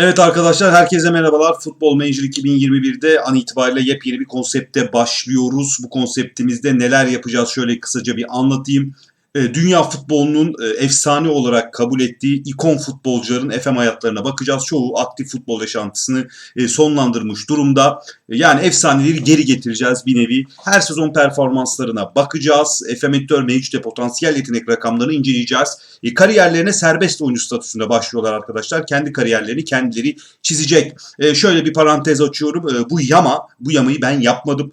Evet arkadaşlar herkese merhabalar. Futbol Manager 2021'de an itibariyle yepyeni bir konsepte başlıyoruz. Bu konseptimizde neler yapacağız şöyle kısaca bir anlatayım. E, Dünya futbolunun e, efsane olarak kabul ettiği ikon futbolcuların FM hayatlarına bakacağız. Çoğu aktif futbol yaşantısını e, sonlandırmış durumda. Yani efsaneleri geri getireceğiz bir nevi. Her sezon performanslarına bakacağız. FM editör mevcut ve potansiyel yetenek rakamlarını inceleyeceğiz. Kariyerlerine serbest oyuncu statüsünde başlıyorlar arkadaşlar. Kendi kariyerlerini kendileri çizecek. Şöyle bir parantez açıyorum. Bu yama, bu yamayı ben yapmadım.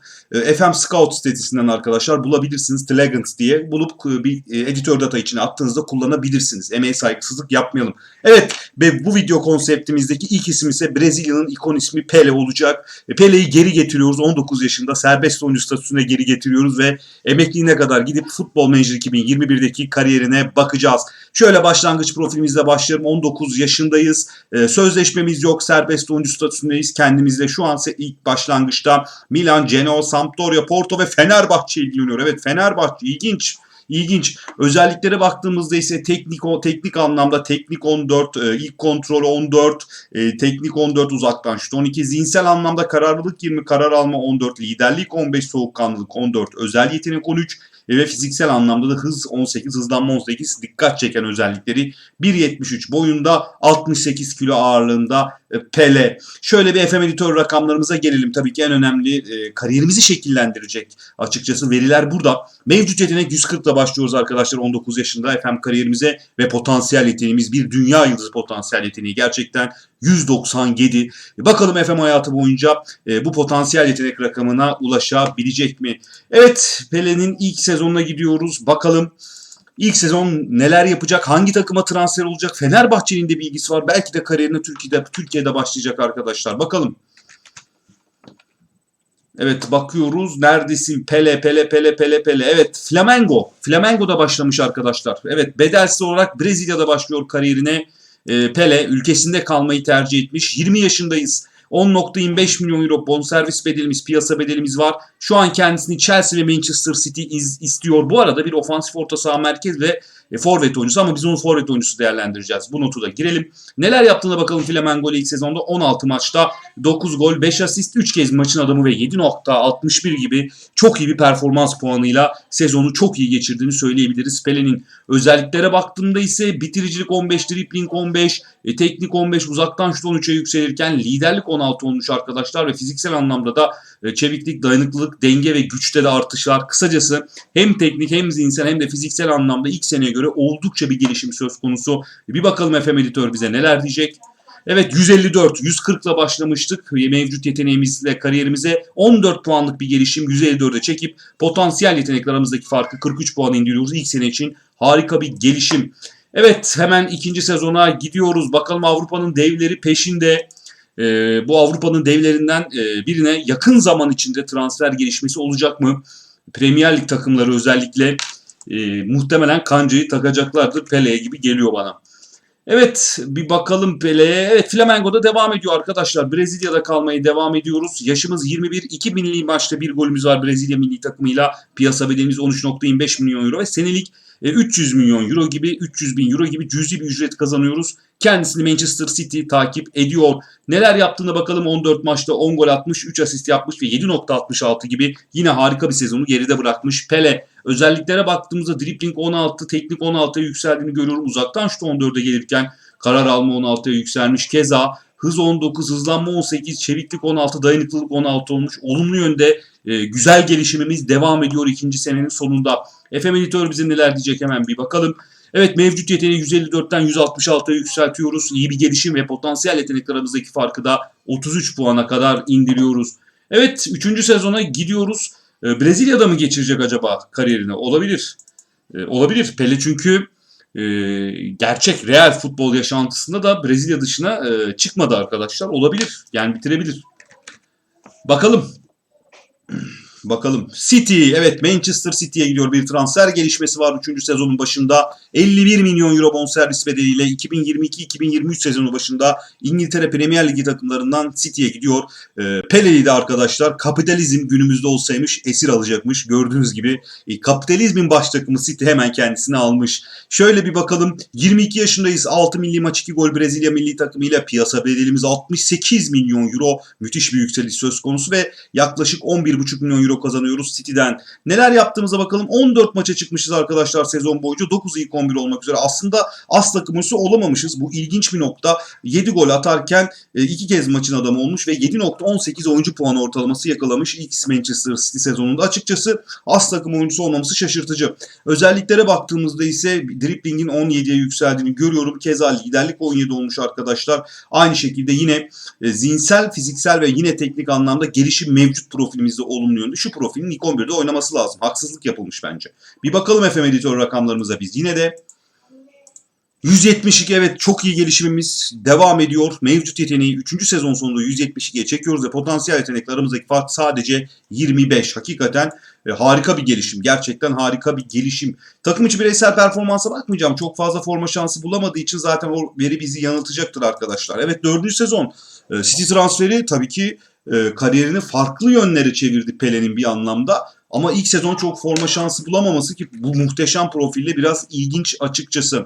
FM Scout sitesinden arkadaşlar bulabilirsiniz. The Legends diye bulup bir editör data içine attığınızda kullanabilirsiniz. Emeğe saygısızlık yapmayalım. Evet ve bu video konseptimizdeki ilk isim ise Brezilya'nın ikon ismi Pele olacak. E, Pele'yi geri getiriyoruz. 19 yaşında serbest oyuncu statüsüne geri getiriyoruz ve emekliliğine kadar gidip Futbol Manager 2021'deki kariyerine bakacağız. Şöyle başlangıç profilimizle başlayalım. 19 yaşındayız. Ee, sözleşmemiz yok. Serbest oyuncu statüsündeyiz. Kendimizle şu an ilk başlangıçta Milan, Genoa, Sampdoria, Porto ve Fenerbahçe ilgileniyor. Evet Fenerbahçe ilginç. İlginç. Özelliklere baktığımızda ise teknik o teknik anlamda teknik 14, e, ilk kontrol 14, e, teknik 14 uzaktan şut 12, zihinsel anlamda kararlılık 20, karar alma 14, liderlik 15, soğukkanlılık 14, özel yetenek 13 e, ve fiziksel anlamda da hız 18, hızlanma 18, dikkat çeken özellikleri 1.73 boyunda 68 kilo ağırlığında Pele. Şöyle bir FM editör rakamlarımıza gelelim. Tabii ki en önemli e, kariyerimizi şekillendirecek açıkçası veriler burada. Mevcut yetenek 140 ile başlıyoruz arkadaşlar 19 yaşında FM kariyerimize ve potansiyel yeteneğimiz bir dünya yıldızı potansiyel yeteneği gerçekten 197. Bakalım FM hayatı boyunca e, bu potansiyel yetenek rakamına ulaşabilecek mi? Evet Pele'nin ilk sezonuna gidiyoruz. Bakalım İlk sezon neler yapacak? Hangi takıma transfer olacak? Fenerbahçe'nin de bilgisi var. Belki de kariyerine Türkiye'de Türkiye'de başlayacak arkadaşlar. Bakalım. Evet bakıyoruz. Neredesin? Pele, Pele, Pele, Pele, Pele. Evet Flamengo. Flamengo'da başlamış arkadaşlar. Evet bedelsiz olarak Brezilya'da başlıyor kariyerine. Ee, Pele ülkesinde kalmayı tercih etmiş. 20 yaşındayız. 10.25 milyon euro bonservis bedelimiz, piyasa bedelimiz var. Şu an kendisini Chelsea ve Manchester City iz, istiyor. Bu arada bir ofansif orta saha merkez ve e, forvet oyuncusu ama biz onu forvet oyuncusu değerlendireceğiz. Bu notu da girelim. Neler yaptığına bakalım Flamengo ilk sezonda 16 maçta 9 gol, 5 asist, 3 kez maçın adamı ve 7.61 gibi çok iyi bir performans puanıyla sezonu çok iyi geçirdiğini söyleyebiliriz. Pele'nin özelliklere baktığımda ise bitiricilik 15, dribling 15, e, teknik 15, uzaktan şut 13'e yükselirken liderlik 16 olmuş arkadaşlar ve fiziksel anlamda da çeviklik, dayanıklılık, denge ve güçte de artışlar. Kısacası hem teknik hem zihinsel hem de fiziksel anlamda ilk seneye göre oldukça bir gelişim söz konusu. Bir bakalım FM editör bize neler diyecek. Evet 154, 140 ile başlamıştık. Mevcut yeteneğimizle kariyerimize 14 puanlık bir gelişim 154'e çekip potansiyel yetenekler aramızdaki farkı 43 puan indiriyoruz. İlk sene için harika bir gelişim. Evet hemen ikinci sezona gidiyoruz. Bakalım Avrupa'nın devleri peşinde. Ee, bu Avrupa'nın devlerinden e, birine yakın zaman içinde transfer gelişmesi olacak mı? Premier Lig takımları özellikle e, muhtemelen kancayı takacaklardır Pele gibi geliyor bana. Evet bir bakalım Pele'ye. Evet Flamengo'da devam ediyor arkadaşlar. Brezilya'da kalmayı devam ediyoruz. Yaşımız 21. 2 milli maçta bir golümüz var Brezilya milli takımıyla. Piyasa bedelimiz 13.25 milyon euro ve senelik e, 300 milyon euro gibi 300 bin euro gibi cüzi bir ücret kazanıyoruz. Kendisini Manchester City takip ediyor. Neler yaptığına bakalım 14 maçta 10 gol atmış, 3 asist yapmış ve 7.66 gibi yine harika bir sezonu geride bırakmış Pele. Özelliklere baktığımızda dribbling 16, teknik 16'ya yükseldiğini görüyorum. Uzaktan şut 14'e gelirken karar alma 16'ya yükselmiş. Keza hız 19, hızlanma 18, çeviklik 16, dayanıklılık 16 olmuş. Olumlu yönde e, güzel gelişimimiz devam ediyor ikinci senenin sonunda. FM editör bize neler diyecek hemen bir bakalım. Evet mevcut yeteneği 154'ten 166'ya yükseltiyoruz. İyi bir gelişim ve potansiyel yetenekler aramızdaki farkı da 33 puana kadar indiriyoruz. Evet 3. sezona gidiyoruz. E, Brezilya'da mı geçirecek acaba kariyerini? Olabilir. E, olabilir. Pele çünkü e, gerçek real futbol yaşantısında da Brezilya dışına e, çıkmadı arkadaşlar. Olabilir. Yani bitirebilir. Bakalım. mm Bakalım. City. Evet Manchester City'ye gidiyor. Bir transfer gelişmesi var 3. sezonun başında. 51 milyon euro bonservis bedeliyle 2022-2023 sezonu başında İngiltere Premier Ligi takımlarından City'ye gidiyor. Ee, Pele'yi de arkadaşlar kapitalizm günümüzde olsaymış esir alacakmış. Gördüğünüz gibi e, kapitalizmin baş takımı City hemen kendisini almış. Şöyle bir bakalım. 22 yaşındayız. 6 milli maç 2 gol Brezilya milli takımıyla piyasa bedelimiz 68 milyon euro. Müthiş bir yükseliş söz konusu ve yaklaşık 11,5 milyon euro kazanıyoruz City'den. Neler yaptığımıza bakalım. 14 maça çıkmışız arkadaşlar sezon boyunca. 9 ilk 11 olmak üzere. Aslında as takımısı olamamışız. Bu ilginç bir nokta. 7 gol atarken 2 kez maçın adamı olmuş ve 7.18 oyuncu puanı ortalaması yakalamış ilk Manchester City sezonunda. Açıkçası as takım oyuncusu olmaması şaşırtıcı. Özelliklere baktığımızda ise driblingin 17'ye yükseldiğini görüyorum. Keza liderlik 17 olmuş arkadaşlar. Aynı şekilde yine e, zihinsel, fiziksel ve yine teknik anlamda gelişim mevcut profilimizde olumlu yönde. Şu profilin ilk 11'de oynaması lazım. Haksızlık yapılmış bence. Bir bakalım FM editör rakamlarımıza biz. Yine de 172 evet çok iyi gelişimimiz devam ediyor. Mevcut yeteneği 3. sezon sonunda 172'ye çekiyoruz ve potansiyel yetenekler aramızdaki fark sadece 25. Hakikaten e, harika bir gelişim. Gerçekten harika bir gelişim. Takım içi bireysel performansa bakmayacağım. Çok fazla forma şansı bulamadığı için zaten o veri bizi yanıltacaktır arkadaşlar. Evet 4. sezon e, City transferi tabii ki e, kariyerini farklı yönlere çevirdi Pele'nin bir anlamda. Ama ilk sezon çok forma şansı bulamaması ki bu muhteşem profille biraz ilginç açıkçası.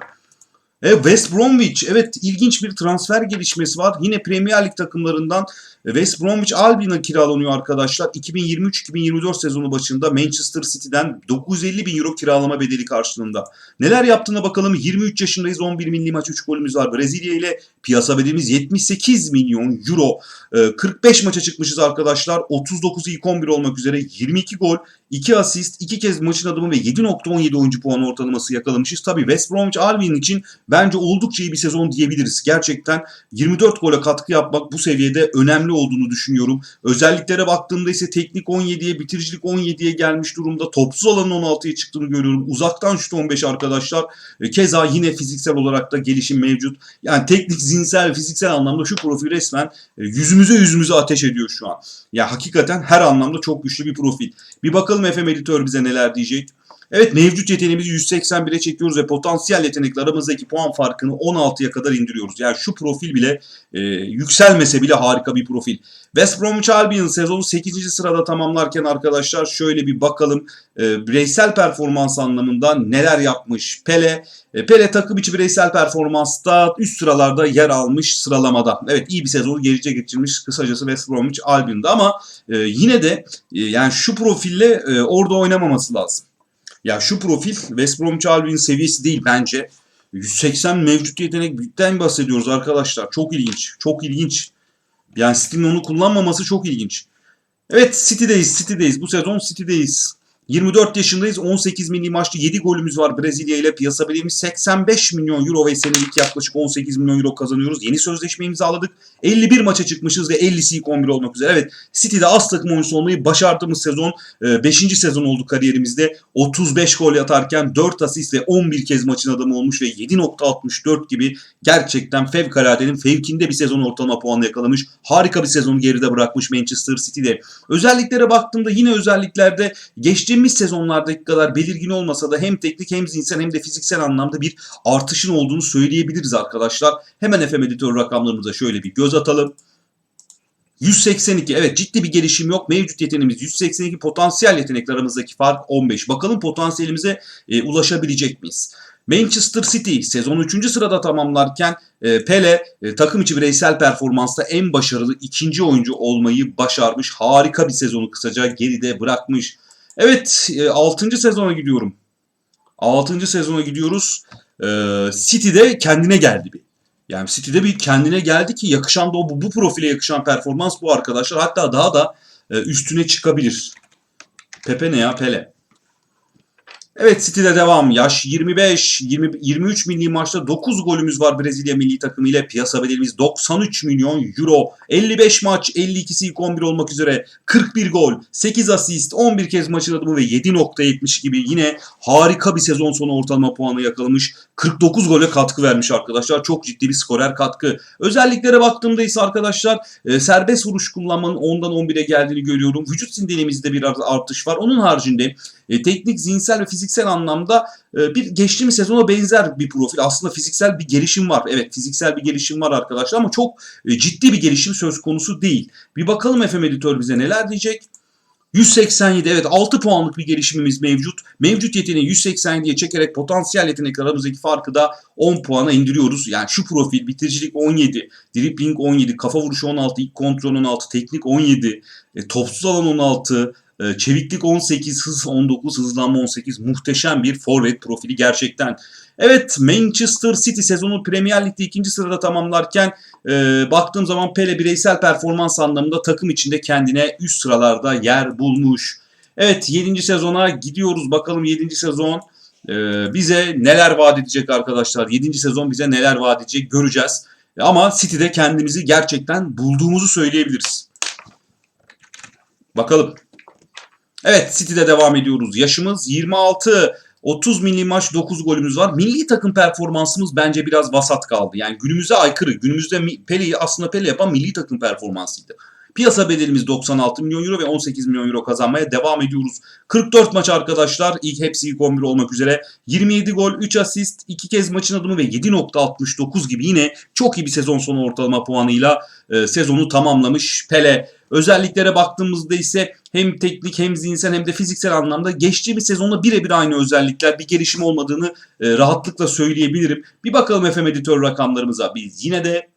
E, West Bromwich evet ilginç bir transfer gelişmesi var. Yine Premier Lig takımlarından West Bromwich Albion'a kiralanıyor arkadaşlar. 2023-2024 sezonu başında Manchester City'den 950 bin euro kiralama bedeli karşılığında. Neler yaptığına bakalım. 23 yaşındayız. 11 milli maç 3 golümüz var. Brezilya ile piyasa bedelimiz 78 milyon euro. 45 maça çıkmışız arkadaşlar. 39 ilk 11 olmak üzere 22 gol, 2 asist, 2 kez maçın adımı ve 7.17 oyuncu puanı ortalaması yakalamışız. Tabii West Bromwich Albion için bence oldukça iyi bir sezon diyebiliriz. Gerçekten 24 gole katkı yapmak bu seviyede önemli olduğunu düşünüyorum. Özelliklere baktığımda ise teknik 17'ye, bitiricilik 17'ye gelmiş durumda. Topsuz alanın 16'ya çıktığını görüyorum. Uzaktan şut 15 arkadaşlar. Keza yine fiziksel olarak da gelişim mevcut. Yani teknik, zihinsel, fiziksel anlamda şu profil resmen yüzümüze yüzümüze ateş ediyor şu an. Ya hakikaten her anlamda çok güçlü bir profil. Bir bakalım FM editör bize neler diyecek. Evet mevcut yeteneğimizi 181'e çekiyoruz ve potansiyel yetenekle aramızdaki puan farkını 16'ya kadar indiriyoruz. Yani şu profil bile e, yükselmese bile harika bir profil. West Bromwich Albion sezonu 8. sırada tamamlarken arkadaşlar şöyle bir bakalım e, bireysel performans anlamında neler yapmış Pele. E, Pele takım içi bireysel performansta üst sıralarda yer almış sıralamada. Evet iyi bir sezonu gerice geçirmiş kısacası West Bromwich Albion'da ama e, yine de e, yani şu profille e, orada oynamaması lazım. Ya şu profil West Bromwich Albion seviyesi değil bence. 180 mevcut yetenekten bahsediyoruz arkadaşlar. Çok ilginç. Çok ilginç. Yani City'nin onu kullanmaması çok ilginç. Evet City'deyiz. City'deyiz. Bu sezon City'deyiz. 24 yaşındayız. 18 milli maçta 7 golümüz var Brezilya ile piyasa bedelimiz 85 milyon euro ve senelik yaklaşık 18 milyon euro kazanıyoruz. Yeni sözleşme imzaladık. 51 maça çıkmışız ve 50'si ilk 11 olmak üzere. Evet City'de az takım oyuncusu olmayı başardığımız sezon 5. sezon oldu kariyerimizde. 35 gol atarken 4 asist ve 11 kez maçın adamı olmuş ve 7.64 gibi gerçekten fevkaladenin fevkinde bir sezon ortalama puanı yakalamış. Harika bir sezonu geride bırakmış Manchester City'de. Özelliklere baktığımda yine özelliklerde geçtiğimiz geçtiğimiz sezonlardaki kadar belirgin olmasa da hem teknik hem zihinsel hem de fiziksel anlamda bir artışın olduğunu söyleyebiliriz arkadaşlar. Hemen FM editör rakamlarımıza şöyle bir göz atalım. 182 evet ciddi bir gelişim yok. Mevcut yeteneğimiz 182 potansiyel yetenekler aramızdaki fark 15. Bakalım potansiyelimize e, ulaşabilecek miyiz? Manchester City sezon 3. sırada tamamlarken e, Pele e, takım içi bireysel performansta en başarılı ikinci oyuncu olmayı başarmış. Harika bir sezonu kısaca geride bırakmış. Evet 6. E, sezona gidiyorum. 6. sezona gidiyoruz. E, City'de kendine geldi bir. Yani City'de bir kendine geldi ki yakışan da o bu, bu profile yakışan performans bu arkadaşlar. Hatta daha da e, üstüne çıkabilir. Pepe ne ya Pele. Evet City'de devam. Yaş 25, 20, 23 milli maçta 9 golümüz var Brezilya milli takımı ile. Piyasa bedelimiz 93 milyon euro. 55 maç, 52'si ilk 11 olmak üzere. 41 gol, 8 asist, 11 kez maçın adımı ve 7.70 gibi yine harika bir sezon sonu ortalama puanı yakalamış. 49 gole katkı vermiş arkadaşlar. Çok ciddi bir skorer katkı. Özelliklere baktığımda ise arkadaşlar e, serbest vuruş kullanmanın 10'dan 11'e geldiğini görüyorum. Vücut sindirimimizde bir artış var. Onun haricinde e, teknik, zihinsel ve fiziksel anlamda e, bir geçtiğimiz sezona benzer bir profil. Aslında fiziksel bir gelişim var. Evet fiziksel bir gelişim var arkadaşlar ama çok e, ciddi bir gelişim söz konusu değil. Bir bakalım FM Editör bize neler diyecek. 187 evet 6 puanlık bir gelişimimiz mevcut. Mevcut yeteneği 187'ye çekerek potansiyel yetenek aramızdaki farkı da 10 puana indiriyoruz. Yani şu profil bitiricilik 17, dribbling 17, kafa vuruşu 16, ilk kontrol 16, teknik 17, e, topsuz alan 16, e, çeviklik 18, hız 19, hızlanma 18. Muhteşem bir forvet profili gerçekten. Evet Manchester City sezonu Premier Lig'de ikinci sırada tamamlarken e, baktığım zaman Pele bireysel performans anlamında takım içinde kendine üst sıralarda yer bulmuş. Evet 7. sezona gidiyoruz. Bakalım 7. sezon e, bize neler vaat edecek arkadaşlar. 7. sezon bize neler vaat edecek göreceğiz. Ama City'de kendimizi gerçekten bulduğumuzu söyleyebiliriz. Bakalım. Evet City'de devam ediyoruz. Yaşımız 26. 30 milli maç 9 golümüz var. Milli takım performansımız bence biraz vasat kaldı. Yani günümüze aykırı. Günümüzde Pele'yi aslında Pele yapan milli takım performansıydı. Piyasa bedelimiz 96 milyon euro ve 18 milyon euro kazanmaya devam ediyoruz. 44 maç arkadaşlar. İlk hepsi ilk 11 olmak üzere. 27 gol, 3 asist, 2 kez maçın adımı ve 7.69 gibi yine çok iyi bir sezon sonu ortalama puanıyla e, sezonu tamamlamış Pele. Özelliklere baktığımızda ise hem teknik hem zihinsel hem de fiziksel anlamda geçtiğimiz sezonla birebir aynı özellikler bir gelişim olmadığını e, rahatlıkla söyleyebilirim. Bir bakalım FM editör rakamlarımıza. Biz yine de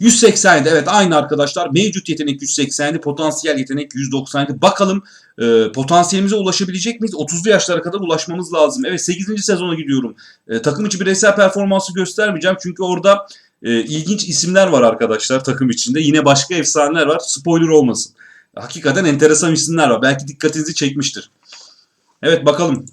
187 evet aynı arkadaşlar. Mevcut yetenek 187, potansiyel yetenek 197. Bakalım e, potansiyelimize ulaşabilecek miyiz? 30'lu yaşlara kadar ulaşmamız lazım. Evet 8. sezona gidiyorum. E, takım içi bireysel performansı göstermeyeceğim. Çünkü orada e, ilginç isimler var arkadaşlar takım içinde. Yine başka efsaneler var. Spoiler olmasın. Hakikaten enteresan isimler var. Belki dikkatinizi çekmiştir. Evet bakalım.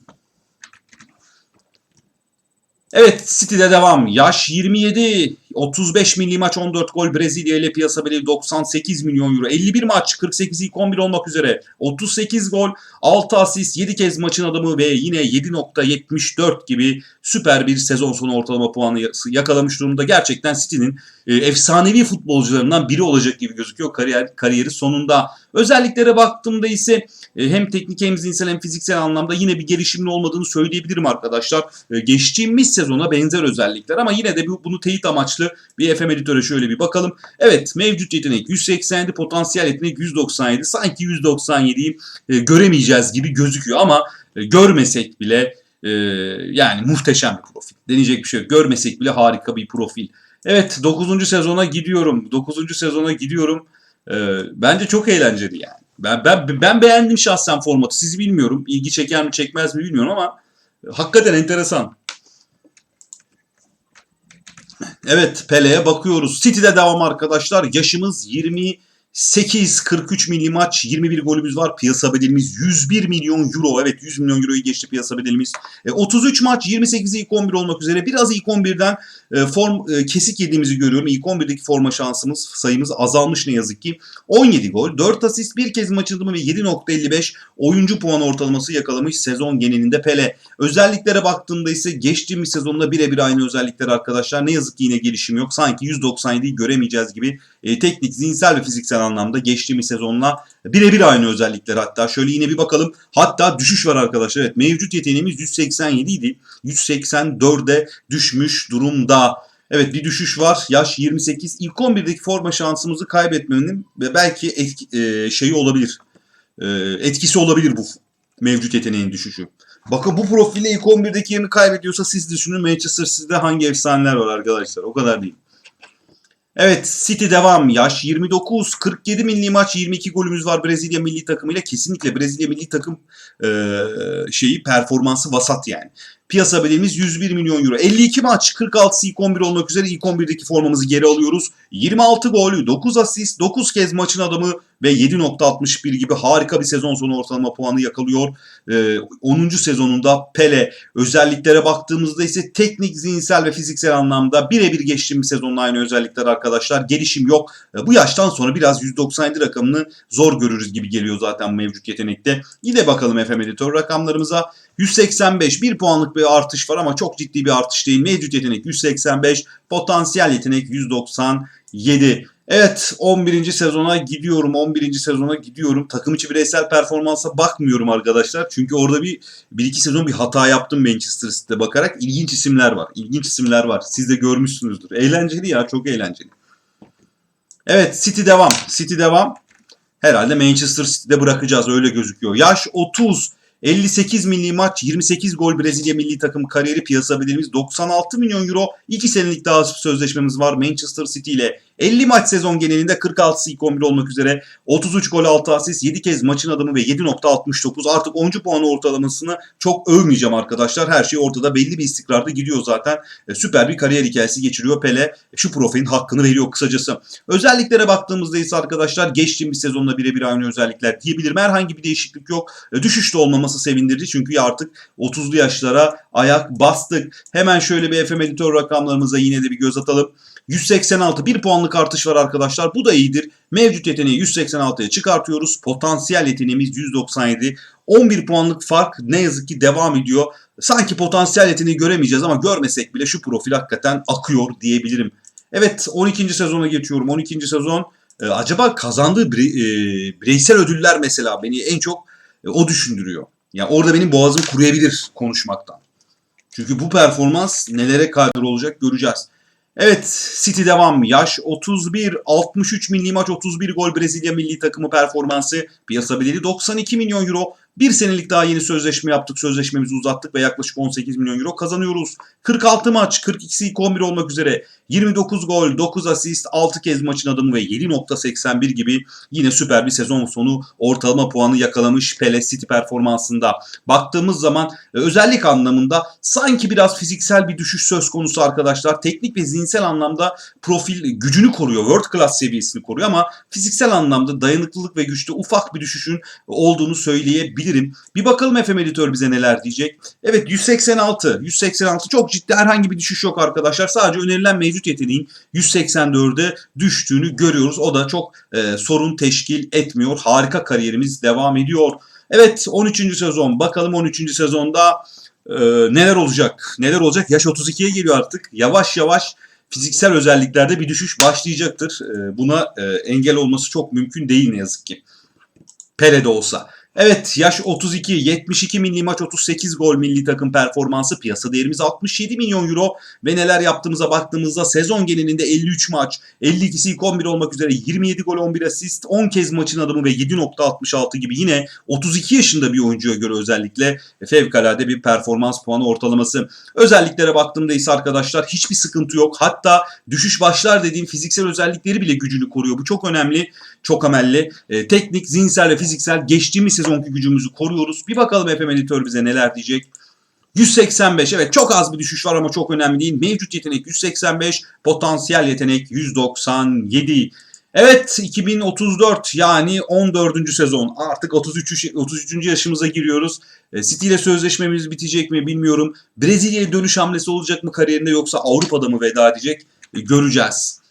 Evet City'de devam. Yaş 27. 35 milli maç 14 gol Brezilya ile piyasa bedeli 98 milyon euro. 51 maç 48 ilk 11 olmak üzere 38 gol 6 asist 7 kez maçın adamı ve yine 7.74 gibi süper bir sezon sonu ortalama puanı yakalamış durumda. Gerçekten City'nin e, efsanevi futbolcularından biri olacak gibi gözüküyor kariyer kariyeri sonunda. Özelliklere baktığımda ise e, hem teknik hem zihinsel hem fiziksel anlamda yine bir gelişimin olmadığını söyleyebilirim arkadaşlar. E, geçtiğimiz sezona benzer özellikler ama yine de bunu teyit amaçlı bir FM editöre şöyle bir bakalım. Evet mevcut yetenek 187 potansiyel yetenek 197 sanki 197'yi e, göremeyeceğiz gibi gözüküyor ama görmesek bile yani muhteşem bir profil. Deneyecek bir şey yok. Görmesek bile harika bir profil. Evet 9. sezona gidiyorum. 9. sezona gidiyorum. bence çok eğlenceli yani. Ben, ben, ben beğendim şahsen formatı. Sizi bilmiyorum. İlgi çeker mi çekmez mi bilmiyorum ama hakikaten enteresan. Evet Pele'ye bakıyoruz. City'de devam arkadaşlar. Yaşımız 20 8 43 milli maç 21 golümüz var. Piyasa bedelimiz 101 milyon euro. Evet 100 milyon euroyu geçti piyasa bedelimiz. E, 33 maç 28 ilk 11 olmak üzere. Biraz ilk 11'den e, form e, kesik yediğimizi görüyorum. İlk 11'deki forma şansımız sayımız azalmış ne yazık ki. 17 gol, 4 asist, bir kez maç ve 7.55 oyuncu puan ortalaması yakalamış sezon genelinde Pele. Özelliklere baktığımda ise geçtiğimiz sezonda birebir aynı özellikler arkadaşlar. Ne yazık ki yine gelişim yok. Sanki 197'yi göremeyeceğiz gibi e, teknik, zihinsel ve fiziksel anlamda geçtiğimiz sezonla birebir aynı özellikler hatta. Şöyle yine bir bakalım. Hatta düşüş var arkadaşlar. Evet mevcut yeteneğimiz 187 idi. 184'e düşmüş durumda. Evet bir düşüş var. Yaş 28. İlk 11'deki forma şansımızı kaybetmenin belki etki, e, şeyi olabilir. E, etkisi olabilir bu mevcut yeteneğin düşüşü. Bakın bu profille ilk 11'deki yerini kaybediyorsa siz düşünün Manchester City'de hangi efsaneler var arkadaşlar. O kadar değil. Evet City devam. Yaş 29. 47 milli maç 22 golümüz var Brezilya milli takımıyla. Kesinlikle Brezilya milli takım e, şeyi performansı vasat yani. Piyasa bedelimiz 101 milyon euro. 52 maç 46 ilk 11 olmak üzere ilk 11'deki formamızı geri alıyoruz. 26 gol, 9 asist, 9 kez maçın adamı ve 7.61 gibi harika bir sezon sonu ortalama puanı yakalıyor. Ee, 10. sezonunda Pele özelliklere baktığımızda ise teknik, zihinsel ve fiziksel anlamda birebir geçtiğimiz sezonla aynı özellikler arkadaşlar. Gelişim yok. Ee, bu yaştan sonra biraz 197 rakamını zor görürüz gibi geliyor zaten mevcut yetenekte. Yine bakalım FM editör rakamlarımıza. 185 bir puanlık bir artış var ama çok ciddi bir artış değil. Mevcut yetenek 185, potansiyel yetenek 197. Evet 11. sezona gidiyorum. 11. sezona gidiyorum. Takım içi bireysel performansa bakmıyorum arkadaşlar. Çünkü orada bir, bir iki sezon bir hata yaptım Manchester City'de bakarak. İlginç isimler var. İlginç isimler var. Siz de görmüşsünüzdür. Eğlenceli ya çok eğlenceli. Evet City devam. City devam. Herhalde Manchester City'de bırakacağız öyle gözüküyor. Yaş 30. 58 milli maç, 28 gol Brezilya milli takım kariyeri piyasa bedelimiz 96 milyon euro. 2 senelik daha sözleşmemiz var Manchester City ile. 50 maç sezon genelinde 46'sı ilk 11 olmak üzere 33 gol 6 asist 7 kez maçın adamı ve 7.69 artık 10. puanı ortalamasını çok övmeyeceğim arkadaşlar. Her şey ortada belli bir istikrarda gidiyor zaten. E, süper bir kariyer hikayesi geçiriyor Pele. Şu profilin hakkını veriyor kısacası. Özelliklere baktığımızda ise arkadaşlar geçtiğimiz sezonla birebir aynı özellikler diyebilirim. Herhangi bir değişiklik yok. E, düşüş de olmaması sevindirici çünkü artık 30'lu yaşlara ayak bastık. Hemen şöyle bir FM editör rakamlarımıza yine de bir göz atalım. 186 bir puanlık artış var arkadaşlar. Bu da iyidir. Mevcut yeteneği 186'ya çıkartıyoruz. Potansiyel yeteneğimiz 197. 11 puanlık fark ne yazık ki devam ediyor. Sanki potansiyel yeteneği göremeyeceğiz ama görmesek bile şu profil hakikaten akıyor diyebilirim. Evet 12. sezona geçiyorum. 12. sezon e, acaba kazandığı bire, e, bireysel ödüller mesela beni en çok e, o düşündürüyor. Yani orada benim boğazım kuruyabilir konuşmaktan. Çünkü bu performans nelere kadir olacak göreceğiz. Evet City devam. Yaş 31, 63 milli maç 31 gol Brezilya milli takımı performansı. Piyasa bedeli 92 milyon euro. Bir senelik daha yeni sözleşme yaptık. Sözleşmemizi uzattık ve yaklaşık 18 milyon euro kazanıyoruz. 46 maç, 42'si ilk 11 olmak üzere 29 gol, 9 asist, 6 kez maçın adamı ve 7.81 gibi yine süper bir sezon sonu ortalama puanı yakalamış Pele City performansında. Baktığımız zaman e, özellik anlamında sanki biraz fiziksel bir düşüş söz konusu arkadaşlar. Teknik ve zihinsel anlamda profil gücünü koruyor, world class seviyesini koruyor ama fiziksel anlamda dayanıklılık ve güçte ufak bir düşüşün olduğunu söyleyebilirim. Bir bakalım FM editör bize neler diyecek. Evet 186, 186 çok ciddi herhangi bir düşüş yok arkadaşlar. Sadece önerilen mevcut yeteneğin 184'e düştüğünü görüyoruz. O da çok e, sorun teşkil etmiyor. Harika kariyerimiz devam ediyor. Evet 13. sezon. Bakalım 13. sezonda e, neler olacak? Neler olacak? Yaş 32'ye geliyor artık. Yavaş yavaş fiziksel özelliklerde bir düşüş başlayacaktır. E, buna e, engel olması çok mümkün değil ne yazık ki. Pele de olsa. Evet yaş 32, 72 milli maç 38 gol milli takım performansı piyasa değerimiz 67 milyon euro ve neler yaptığımıza baktığımızda sezon genelinde 53 maç, 52'si ilk 11 olmak üzere 27 gol 11 asist, 10 kez maçın adamı ve 7.66 gibi yine 32 yaşında bir oyuncuya göre özellikle fevkalade bir performans puanı ortalaması. Özelliklere baktığımda ise arkadaşlar hiçbir sıkıntı yok. Hatta düşüş başlar dediğim fiziksel özellikleri bile gücünü koruyor. Bu çok önemli, çok amelli. E, teknik, zihinsel ve fiziksel geçtiğimiz sezonki gücümüzü koruyoruz. Bir bakalım FM editör bize neler diyecek. 185 evet çok az bir düşüş var ama çok önemli değil. Mevcut yetenek 185, potansiyel yetenek 197. Evet 2034 yani 14. sezon artık 33 33. yaşımıza giriyoruz. E, City ile sözleşmemiz bitecek mi bilmiyorum. Brezilya'ya dönüş hamlesi olacak mı kariyerinde yoksa Avrupa'da mı veda edecek E, göreceğiz.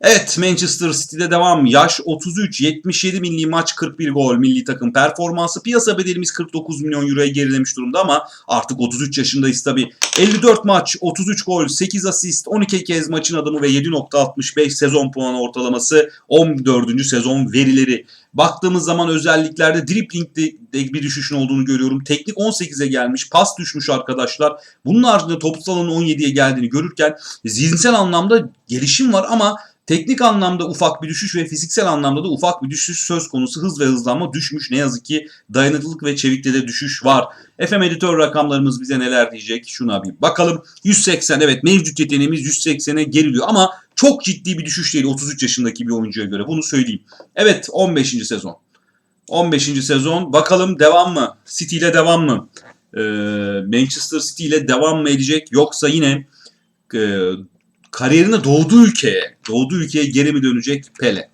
Evet Manchester City'de devam. Yaş 33, 77 milli maç 41 gol milli takım performansı. Piyasa bedelimiz 49 milyon euroya gerilemiş durumda ama artık 33 yaşındayız tabi. 54 maç, 33 gol, 8 asist, 12 kez maçın adamı ve 7.65 sezon puanı ortalaması 14. sezon verileri. Baktığımız zaman özelliklerde driplingde de bir düşüşün olduğunu görüyorum. Teknik 18'e gelmiş, pas düşmüş arkadaşlar. Bunun haricinde topsal alanın 17'ye geldiğini görürken zihinsel anlamda gelişim var ama Teknik anlamda ufak bir düşüş ve fiziksel anlamda da ufak bir düşüş söz konusu. Hız ve hızlanma düşmüş. Ne yazık ki dayanıklılık ve çevikte de düşüş var. FM editör rakamlarımız bize neler diyecek? Şuna bir bakalım. 180 evet mevcut yeteneğimiz 180'e geriliyor ama çok ciddi bir düşüş değil 33 yaşındaki bir oyuncuya göre. Bunu söyleyeyim. Evet 15. sezon. 15. sezon. Bakalım devam mı? City ile devam mı? Ee, Manchester City ile devam mı edecek? Yoksa yine e, kariyerine doğduğu ülkeye, doğduğu ülkeye geri mi dönecek Pele?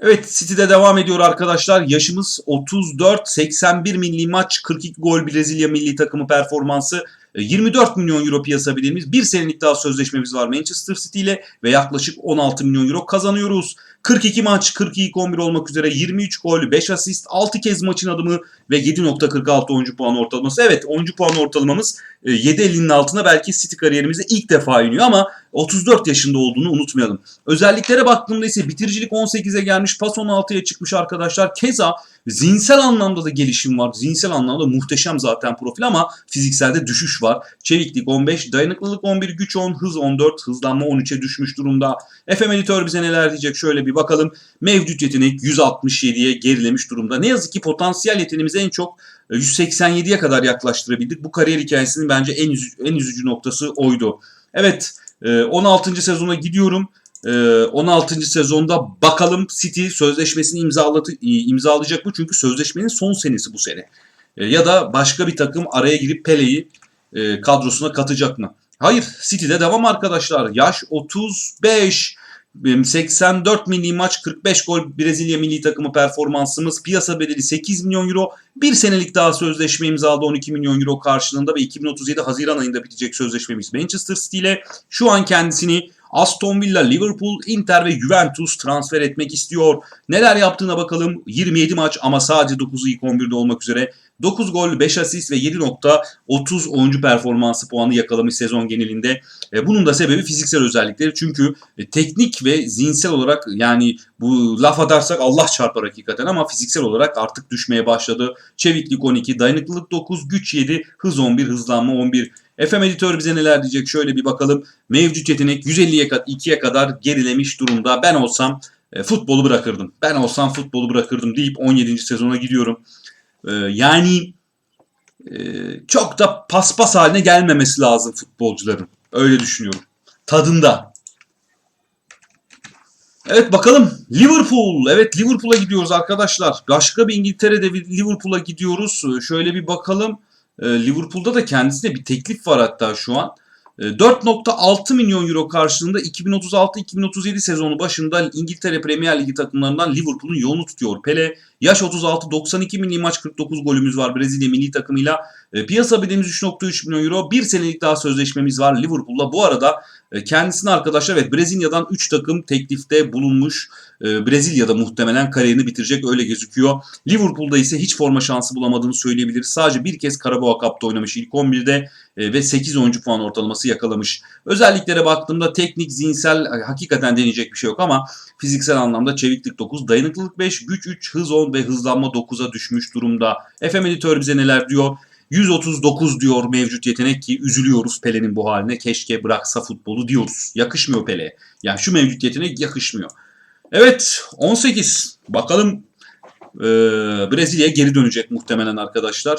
Evet City'de devam ediyor arkadaşlar. Yaşımız 34, 81 milli maç, 42 gol Brezilya milli takımı performansı. E, 24 milyon euro piyasa birimimiz. Bir senelik daha sözleşmemiz var Manchester City ile ve yaklaşık 16 milyon euro kazanıyoruz. 42 maç, 42 11 olmak üzere 23 gol, 5 asist, 6 kez maçın adımı ve 7.46 oyuncu puan ortalaması. Evet oyuncu puan ortalamamız e, 7.50'nin altına belki City kariyerimizde ilk defa iniyor ama 34 yaşında olduğunu unutmayalım. Özelliklere baktığımda ise bitiricilik 18'e gelmiş, pas 16'ya çıkmış arkadaşlar. Keza zihinsel anlamda da gelişim var. Zihinsel anlamda muhteşem zaten profil ama fizikselde düşüş var. Çeviklik 15, dayanıklılık 11, güç 10, hız 14, hızlanma 13'e düşmüş durumda. FM editör bize neler diyecek şöyle bir bakalım. Mevcut yetenek 167'ye gerilemiş durumda. Ne yazık ki potansiyel yeteneğimizi en çok 187'ye kadar yaklaştırabildik. Bu kariyer hikayesinin bence en en üzücü noktası oydu. Evet 16. sezona gidiyorum. 16. sezonda bakalım City sözleşmesini imzaladı, imzalayacak mı? Çünkü sözleşmenin son senesi bu sene. Ya da başka bir takım araya girip Pele'yi kadrosuna katacak mı? Hayır City'de devam arkadaşlar. Yaş 35. 84 milli maç 45 gol Brezilya milli takımı performansımız piyasa bedeli 8 milyon euro bir senelik daha sözleşme imzaladı 12 milyon euro karşılığında ve 2037 Haziran ayında bitecek sözleşmemiz Manchester City ile şu an kendisini Aston Villa, Liverpool, Inter ve Juventus transfer etmek istiyor. Neler yaptığına bakalım. 27 maç ama sadece 9'u ilk 11'de olmak üzere 9 gol, 5 asist ve 7.30 oyuncu performansı puanı yakalamış sezon genelinde. E, bunun da sebebi fiziksel özellikleri. Çünkü e, teknik ve zihinsel olarak yani bu laf atarsak Allah çarpar hakikaten ama fiziksel olarak artık düşmeye başladı. Çeviklik 12, dayanıklılık 9, güç 7, hız 11, hızlanma 11. FM editör bize neler diyecek şöyle bir bakalım. Mevcut yetenek 150'ye 2'ye kadar gerilemiş durumda. Ben olsam e, futbolu bırakırdım. Ben olsam futbolu bırakırdım deyip 17. sezona gidiyorum. E, yani e, çok da paspas haline gelmemesi lazım futbolcuların. Öyle düşünüyorum. Tadında. Evet bakalım Liverpool. Evet Liverpool'a gidiyoruz arkadaşlar. Başka bir İngiltere'de Liverpool'a gidiyoruz. Şöyle bir bakalım. Liverpool'da da kendisine bir teklif var hatta şu an. 4.6 milyon euro karşılığında 2036-2037 sezonu başında İngiltere Premier Ligi takımlarından Liverpool'un yolunu tutuyor. Pele yaş 36 92 milli maç 49 golümüz var Brezilya milli takımıyla. Piyasa bedelimiz 3.3 milyon euro. Bir senelik daha sözleşmemiz var Liverpool'la. Bu arada kendisine arkadaşlar evet Brezilya'dan 3 takım teklifte bulunmuş. Brezilya'da muhtemelen kariyerini bitirecek öyle gözüküyor. Liverpool'da ise hiç forma şansı bulamadığını söyleyebiliriz. Sadece bir kez Karabağ Cup'ta oynamış ilk 11'de ve 8 oyuncu puan ortalaması yakalamış. Özelliklere baktığımda teknik, zihinsel hakikaten deneyecek bir şey yok ama fiziksel anlamda çeviklik 9, dayanıklılık 5, güç 3, hız 10 ve hızlanma 9'a düşmüş durumda. FM editör bize neler diyor? 139 diyor mevcut yetenek ki üzülüyoruz Pele'nin bu haline. Keşke bıraksa futbolu diyoruz. Yakışmıyor Pele. Yani şu mevcut yetenek yakışmıyor. Evet 18. Bakalım ee, Brezilya'ya geri dönecek muhtemelen arkadaşlar.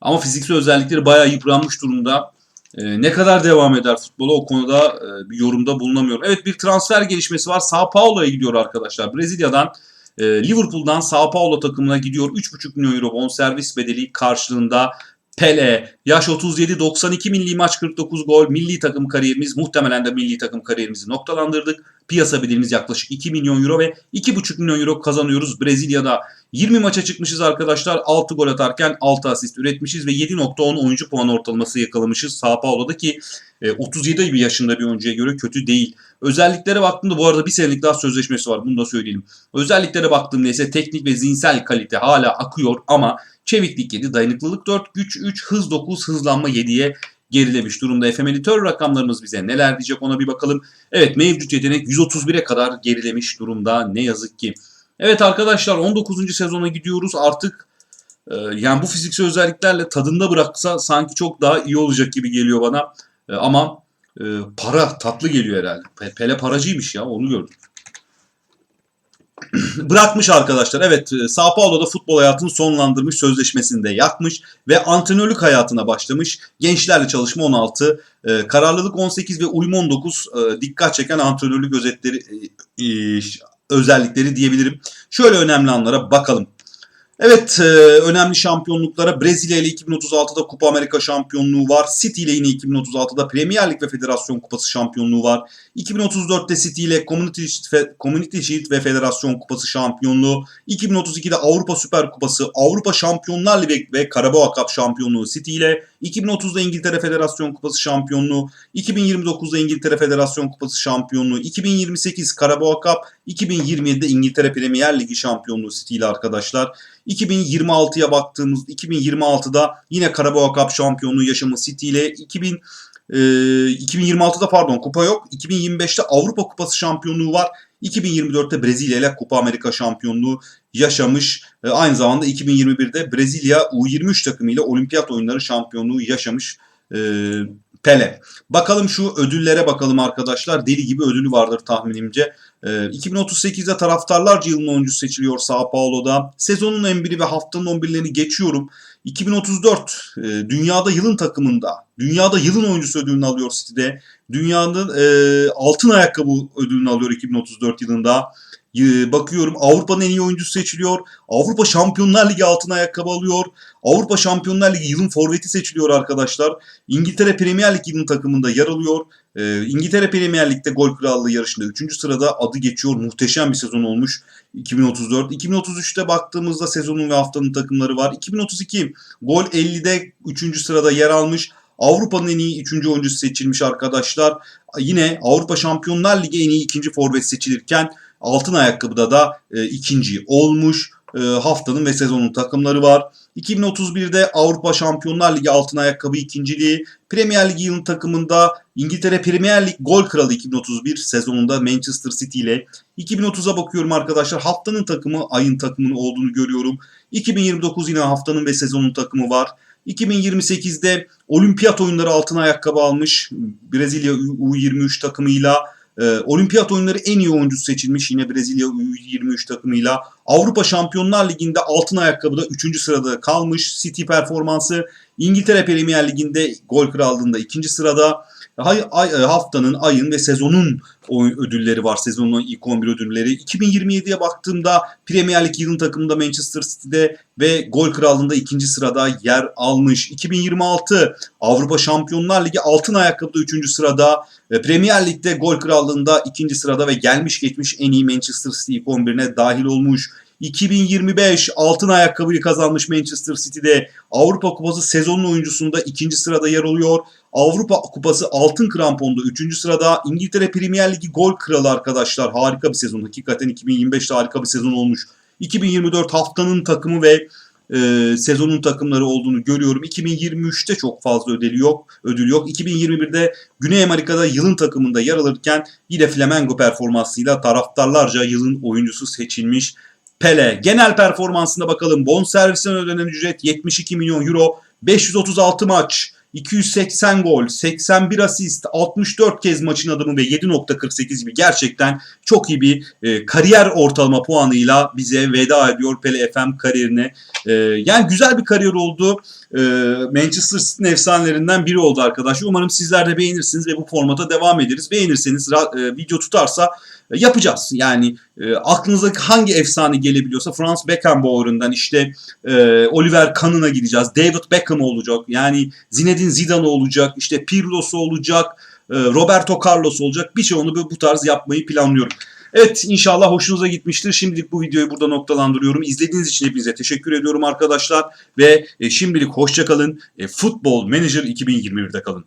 Ama fiziksel özellikleri bayağı yıpranmış durumda. Ee, ne kadar devam eder futbola o konuda e, bir yorumda bulunamıyorum. Evet bir transfer gelişmesi var. Sao Paulo'ya gidiyor arkadaşlar. Brezilya'dan e, Liverpool'dan Sao Paulo takımına gidiyor. 3,5 milyon euro bonservis bedeli karşılığında Pele, yaş 37, 92 milli maç 49 gol, milli takım kariyerimiz, muhtemelen de milli takım kariyerimizi noktalandırdık. Piyasa bedelimiz yaklaşık 2 milyon euro ve 2,5 milyon euro kazanıyoruz Brezilya'da. 20 maça çıkmışız arkadaşlar. 6 gol atarken 6 asist üretmişiz ve 7.10 oyuncu puan ortalaması yakalamışız Sao Paulo'da ki 37 bir yaşında bir oyuncuya göre kötü değil. Özelliklere baktığımda bu arada bir senelik daha sözleşmesi var bunu da söyleyelim. Özelliklere baktığımda ise teknik ve zihinsel kalite hala akıyor ama çeviklik 7, dayanıklılık 4, güç 3, hız 9, hızlanma 7'ye gerilemiş durumda. FM editör rakamlarımız bize neler diyecek ona bir bakalım. Evet mevcut yetenek 131'e kadar gerilemiş durumda ne yazık ki. Evet arkadaşlar 19. sezona gidiyoruz artık e, yani bu fiziksel özelliklerle tadında bıraksa sanki çok daha iyi olacak gibi geliyor bana. E, ama e, para tatlı geliyor herhalde. Pele paracıymış ya onu gördüm. bırakmış arkadaşlar. Evet e, Sao Paulo'da futbol hayatını sonlandırmış, sözleşmesini de yakmış ve antrenörlük hayatına başlamış. Gençlerle çalışma 16, e, kararlılık 18 ve uyum 19 e, dikkat çeken antrenörlük özetleri özellikleri diyebilirim. Şöyle önemli anlara bakalım. Evet, e, önemli şampiyonluklara Brezilya ile 2036'da Kupa Amerika şampiyonluğu var. City ile yine 2036'da Premier Lig ve Federasyon Kupası şampiyonluğu var. 2034'te City ile Community Shield, ve Federasyon Kupası şampiyonluğu. 2032'de Avrupa Süper Kupası, Avrupa Şampiyonlar Ligi ve Karabağ Cup şampiyonluğu City ile. 2030'da İngiltere Federasyon Kupası şampiyonluğu. 2029'da İngiltere Federasyon Kupası şampiyonluğu. 2028 Karabağ Cup. 2027'de İngiltere Premier Ligi şampiyonluğu City ile arkadaşlar. 2026'ya baktığımız 2026'da yine Karabağ Cup şampiyonluğu yaşamı City ile 2000 e, 2026'da pardon kupa yok. 2025'te Avrupa Kupası şampiyonluğu var. 2024'te Brezilya ile Kupa Amerika şampiyonluğu yaşamış. E, aynı zamanda 2021'de Brezilya U23 takımı ile Olimpiyat oyunları şampiyonluğu yaşamış. E, Pele. Bakalım şu ödüllere bakalım arkadaşlar. Deli gibi ödülü vardır tahminimce. Ee, 2038'de taraftarlarca yılın oyuncusu seçiliyor Sao Paulo'da. Sezonun 11'i ve haftanın 11'lerini geçiyorum. 2034 e, dünyada yılın takımında, dünyada yılın oyuncusu ödülünü alıyor City'de. Dünyanın e, altın ayakkabı ödülünü alıyor 2034 yılında. E, bakıyorum Avrupa'nın en iyi oyuncusu seçiliyor. Avrupa Şampiyonlar Ligi altın ayakkabı alıyor. Avrupa Şampiyonlar Ligi yılın forveti seçiliyor arkadaşlar. İngiltere Premier Lig takımında yer alıyor. Ee, İngiltere Premier Lig'de gol krallığı yarışında 3. sırada adı geçiyor. Muhteşem bir sezon olmuş 2034. 2033'te baktığımızda sezonun ve haftanın takımları var. 2032 gol 50'de 3. sırada yer almış. Avrupa'nın en iyi 3. oyuncusu seçilmiş arkadaşlar. Yine Avrupa Şampiyonlar Ligi en iyi ikinci forvet seçilirken altın ayakkabıda da e, ikinci olmuş. E, haftanın ve sezonun takımları var. 2031'de Avrupa Şampiyonlar Ligi altın ayakkabı ikinciliği. Premier Lig yılın takımında İngiltere Premier Lig gol kralı 2031 sezonunda Manchester City ile. 2030'a bakıyorum arkadaşlar. Haftanın takımı ayın takımının olduğunu görüyorum. 2029 yine haftanın ve sezonun takımı var. 2028'de olimpiyat oyunları altın ayakkabı almış Brezilya U23 takımıyla. Ee, olimpiyat oyunları en iyi oyuncusu seçilmiş yine Brezilya U23 takımıyla. Avrupa Şampiyonlar Ligi'nde altın ayakkabıda 3. sırada kalmış City performansı. İngiltere Premier Ligi'nde gol krallığında 2. sırada. Hay, ay, haftanın, ayın ve sezonun ödülleri var. Sezonun ilk 11 ödülleri. 2027'ye baktığımda Premier Lig yılın takımında Manchester City'de ve gol krallığında ikinci sırada yer almış. 2026 Avrupa Şampiyonlar Ligi altın ayakkabıda 3. sırada. Premier Lig'de gol krallığında ikinci sırada ve gelmiş geçmiş en iyi Manchester City ilk 11'ine dahil olmuş. 2025 altın ayakkabıyı kazanmış Manchester City'de Avrupa Kupası sezonun oyuncusunda ikinci sırada yer alıyor. Avrupa Kupası altın kramponda üçüncü sırada. İngiltere Premier Ligi gol kralı arkadaşlar. Harika bir sezon. Hakikaten 2025'te harika bir sezon olmuş. 2024 haftanın takımı ve e, sezonun takımları olduğunu görüyorum. 2023'te çok fazla ödülü yok. Ödül yok. 2021'de Güney Amerika'da yılın takımında yer alırken yine Flamengo performansıyla taraftarlarca yılın oyuncusu seçilmiş. Pele. Genel performansına bakalım. Bonservisine ödenen ücret 72 milyon euro. 536 maç. 280 gol, 81 asist, 64 kez maçın adamı ve 7.48 gibi gerçekten çok iyi bir e, kariyer ortalama puanıyla bize veda ediyor Pele FM kariyerine. E, yani güzel bir kariyer oldu. E, Manchester City'nin efsanelerinden biri oldu arkadaşlar. Umarım sizler de beğenirsiniz ve bu formata devam ederiz. Beğenirseniz e, video tutarsa yapacağız. Yani e, aklınıza hangi efsane gelebiliyorsa Franz Beckenbauer'ından işte e, Oliver Kahn'ına gideceğiz. David Beckham olacak. Yani Zinedine Zidane olacak. İşte Pirlo'su olacak. E, Roberto Carlos olacak. Birçoğunu bu, tarz yapmayı planlıyorum. Evet inşallah hoşunuza gitmiştir. Şimdilik bu videoyu burada noktalandırıyorum. İzlediğiniz için hepinize teşekkür ediyorum arkadaşlar. Ve e, şimdilik hoşçakalın. E, Futbol Manager 2021'de kalın.